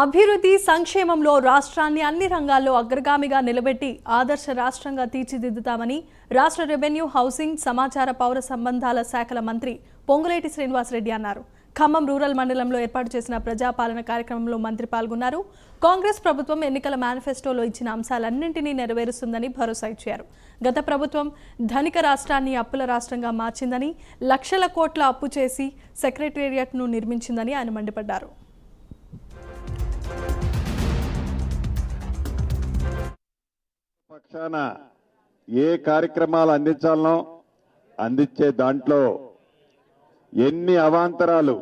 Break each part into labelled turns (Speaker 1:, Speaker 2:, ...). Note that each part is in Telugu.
Speaker 1: అభివృద్ధి సంక్షేమంలో రాష్ట్రాన్ని అన్ని రంగాల్లో అగ్రగామిగా నిలబెట్టి ఆదర్శ రాష్ట్రంగా తీర్చిదిద్దుతామని రాష్ట్ర రెవెన్యూ హౌసింగ్ సమాచార పౌర సంబంధాల శాఖల మంత్రి పొంగులేటి శ్రీనివాసరెడ్డి అన్నారు. ఖమ్మం రూరల్ మండలంలో ఏర్పాటు చేసిన ప్రజాపాలన కార్యక్రమంలో మంత్రి పాల్గొన్నారు. కాంగ్రెస్ ప్రభుత్వం ఎన్నికల మేనిఫెస్టోలో ఇచ్చిన అంశాలన్నింటినీ నెరవేరుస్తుందని భరోసా ఇచ్చారు. గత ప్రభుత్వం ధనిక రాష్ట్రాన్ని అప్పుల రాష్ట్రంగా మార్చిందని లక్షల కోట్ల అప్పు చేసి సెక్రటేరియట్ను నిర్మించిందని ఆయన మండిపడ్డారు.
Speaker 2: పక్షాన ఏ కార్యక్రమాలు అందించాలనో అందించే దాంట్లో ఎన్ని అవాంతరాలు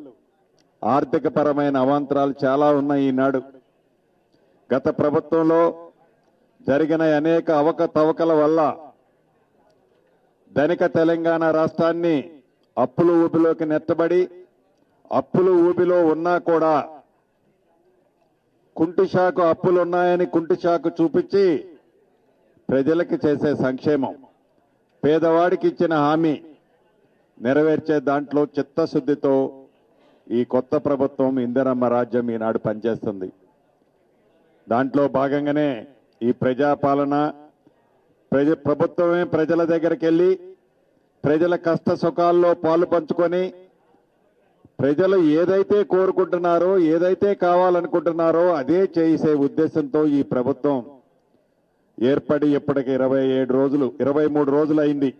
Speaker 2: ఆర్థిక పరమైన అవాంతరాలు చాలా ఉన్నాయి ఈనాడు. గత ప్రభుత్వంలో జరిగిన అనేక అవకతవకల వల్ల ధనిక తెలంగాణ రాష్ట్రాన్ని అప్పుల ఊబిలోకి నెట్టబడి అప్పుల ఊబిలో ఉన్నా కూడా కుంటిషాకు అప్పులున్నాయని కుంటిషాకు చూపించి ప్రజలకు చేసే సంక్షేమం. పేదవాడికి ఇచ్చిన హామీ నెరవేర్చే దాంట్లో చిత్తశుద్ధితో ఈ కొత్త ప్రభుత్వం ఇందిరమ్మ రాజ్యం ఈనాడు పనిచేస్తుంది. దాంట్లో భాగంగానే ఈ ప్రజాపాలన ప్రజ ప్రభుత్వమే ప్రజల దగ్గరికి వెళ్ళి ప్రజల కష్ట సుఖాల్లో పాలు పంచుకొని ప్రజలు ఏదైతే కోరుకుంటున్నారో ఏదైతే కావాలనుకుంటున్నారో అదే చేసే ఉద్దేశంతో ఈ ప్రభుత్వం ఏర్పడి ఇప్పటికి ఇరవై ఏడు రోజులు ఇరవై మూడు రోజులు అయింది